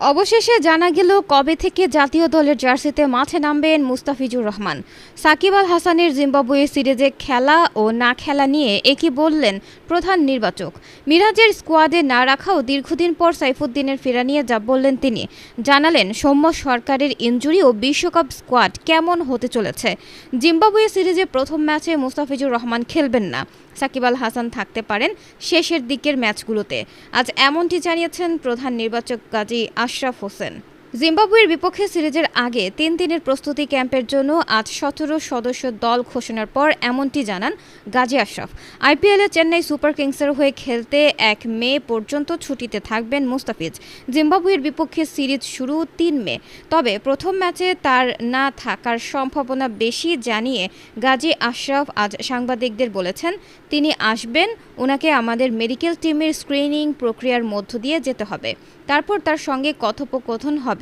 অবশেষে জানা গেল কবে থেকে জাতীয় দলের জার্সিতে মাঠে নামবেন মুস্তাফিজুর রহমান। সাকিব আল হাসানের জিম্বাবুয়ে সিরিজে খেলা ও না খেলা নিয়ে একই বললেন প্রধান নির্বাচক। মিরাজের স্কোয়াডে না রাখাও দীর্ঘদিন পর সাইফুদ্দিনের ফেরা নিয়ে যা বললেন তিনি। জানালেন, সৌম্য সরকারের ইনজুরি ও বিশ্বকাপ স্কোয়াড কেমন হতে চলেছে? জিম্বাবুয়ে সিরিজে প্রথম ম্যাচে মুস্তাফিজুর রহমান খেলবেন না। সাকিব আল হাসান থাকতে পারেন শেষের দিকের ম্যাচগুলোতে। আজ এমনটি জানিয়েছেন প্রধান নির্বাচক গাজী আশরাফ হোসেন। জিম্বাবুয়ের বিপক্ষে সিরিজের আগে তিন দিনের প্রস্তুতি ক্যাম্পের জন্য আজ সতেরো সদস্য দল ঘোষণার পর এমনটি জানান গাজী আশরাফ। আইপিএলে চেন্নাই সুপার কিংসের হয়ে খেলতে এক মে পর্যন্ত ছুটিতে থাকবেন মুস্তাফিজ। জিম্বাবুয়ের বিপক্ষে সিরিজ শুরু তিন মে। তবে প্রথম ম্যাচে তার না থাকার সম্ভাবনা বেশি জানিয়ে গাজী আশরাফ আজ সাংবাদিকদের বলেছেন, তিনি আসবেন ওনাকে আমাদের মেডিকেল টিমের স্ক্রিনিং প্রক্রিয়ার মধ্য দিয়ে যেতে হবে। তারপর তার সঙ্গে কথোপকথন হবে।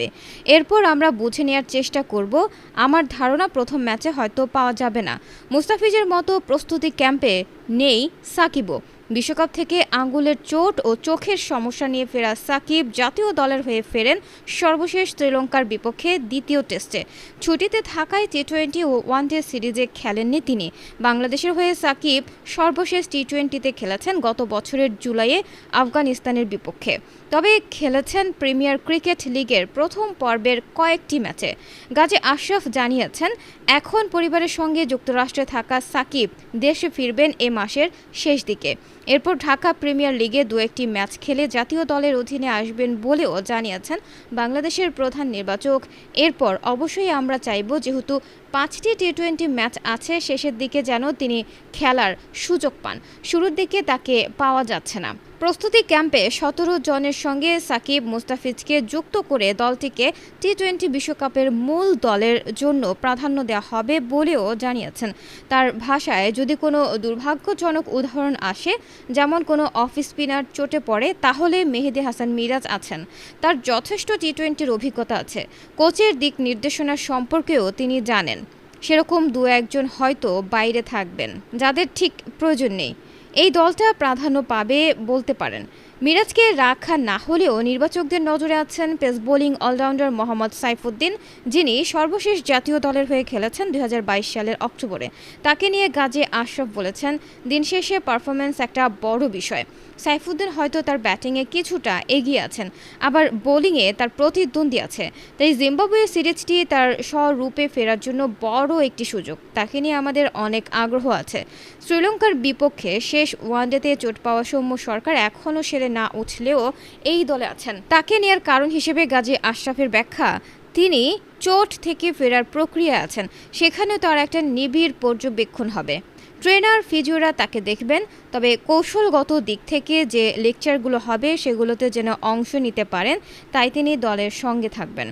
এরপর আমরা বুঝে নেওয়ার চেষ্টা করব, আমার ধারণা প্রথম ম্যাচে হয়তো পাওয়া যাবে না। মুস্তাফিজের মতো প্রস্তুতি ক্যাম্পে নেই সাকিবও। বিশ্বকাপ থেকে আঙ্গুলের চোট ও চোখের সমস্যা নিয়ে ফেরা সাকিব জাতীয় দলের হয়ে ফেরেন সর্বশেষ শ্রীলঙ্কার বিপক্ষে দ্বিতীয় টেস্টে। ছুটিতে থাকায় টি টোয়েন্টি ও ওয়ানডে সিরিজে খেলেননি তিনি। বাংলাদেশের হয়ে সাকিব সর্বশেষ টি টোয়েন্টিতে খেলেছেন গত বছরের জুলাইয়ে আফগানিস্তানের বিপক্ষে। তবে খেলেছেন প্রিমিয়ার ক্রিকেট লিগের প্রথম পর্বের কয়েকটি ম্যাচে। গাজী আশরাফ জানিয়েছেন, এখন পরিবারের সঙ্গে যুক্তরাষ্ট্রে থাকা সাকিব দেশে ফিরবেন এ মাসের শেষ দিকে। এরপর ঢাকা প্রিমিয়ার লিগে দু একটি ম্যাচ খেলে জাতীয় দলের অধীনে আসবেন বলেও জানিয়েছেন বাংলাদেশের প্রধান নির্বাচক। এরপর অবশ্যই আমরা চাইব যেহেতু পাঁচটি টি টোয়েন্টি ম্যাচ আছে, শেষের দিকে যেন তিনি খেলার সুযোগ পান। শুরুর দিকে তাকে পাওয়া যাচ্ছে না। প্রস্তুতি ক্যাম্পে সতেরো জনের সঙ্গে সাকিব মুস্তাফিজকে যুক্ত করে দলটিকে টি টোয়েন্টি বিশ্বকাপের মূল দলের জন্য প্রাধান্য দেওয়া হবে বলেও জানিয়েছেন। তার ভাষায়, যদি কোনো দুর্ভাগ্যজনক উদাহরণ আসে, যেমন কোনো অফ স্পিনার চোটে পড়ে, তাহলে মেহেদি হাসান মিরাজ আছেন। তার যথেষ্ট টি টোয়েন্টির অভিজ্ঞতা আছে। কোচের দিক নির্দেশনা সম্পর্কেও তিনি জানেন। সেরকম দু একজন হয়তো বাইরে থাকবেন, যাদের ঠিক প্রয়োজন নেই। এই দলটা প্রাধান্য পাবে বলতে পারেন। মিরাজকে রাখা না হলেও নির্বাচকদের নজরে আছেন pace bowling all rounder Mohammad Saifuddin, যিনি সর্বশেষ জাতীয় দলের হয়ে খেলেছেন দুই হাজার বাইশ সালের অক্টোবরে। তাকে নিয়ে গাজী আশরাফ বলেছেন, দিন শেষে পারফরমেন্স একটা বড় বিষয়। সাইফুদ্দিন হয়তো তার ব্যাটিংয়ে কিছুটা এগিয়ে আছেন, আবার বোলিংয়ে তার প্রতিদ্বন্দ্বী আছে। তাই জিম্বাবুয়ে সিরিজটি তার স্বরূপে ফেরার জন্য বড় একটি সুযোগ। তাকে নিয়ে আমাদের অনেক আগ্রহ আছে। শ্রীলঙ্কার বিপক্ষে শেষ ওয়ানডেতে চোট পাওয়া সৌম্য সরকার এখনও সেরে না উঠলেও এই দলে আছেন। তাকে নেয়ার কারণ হিসেবে গাজী আশরাফের ব্যাখ্যা, তিনি চোট থেকে ফেরার প্রক্রিয়া আছেন। সেখানে তার একটা নিবিড় পর্যবেক্ষণ হবে। ট্রেনার ফিজিওরা তাকে দেখবেন, তবে কৌশলগত দিক থেকে যে লেকচারগুলো হবে সেগুলোতে যেন অংশ নিতে পারেন, তাই তিনি দলের সঙ্গে থাকবেন।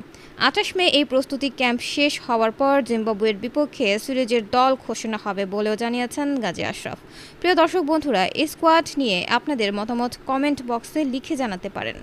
আঠাশ মে এই প্রস্তুতি ক্যাম্প শেষ হওয়ার পর জিম্বাবুয়ের বিপক্ষে সিরিজের দল ঘোষণা হবে বলেও জানিয়েছেন গাজী আশরাফ। প্রিয় দর্শক বন্ধুরা স্কোয়াড নিয়ে আপনাদের মতামত কমেন্ট বক্সে লিখে জানাতে পারেন।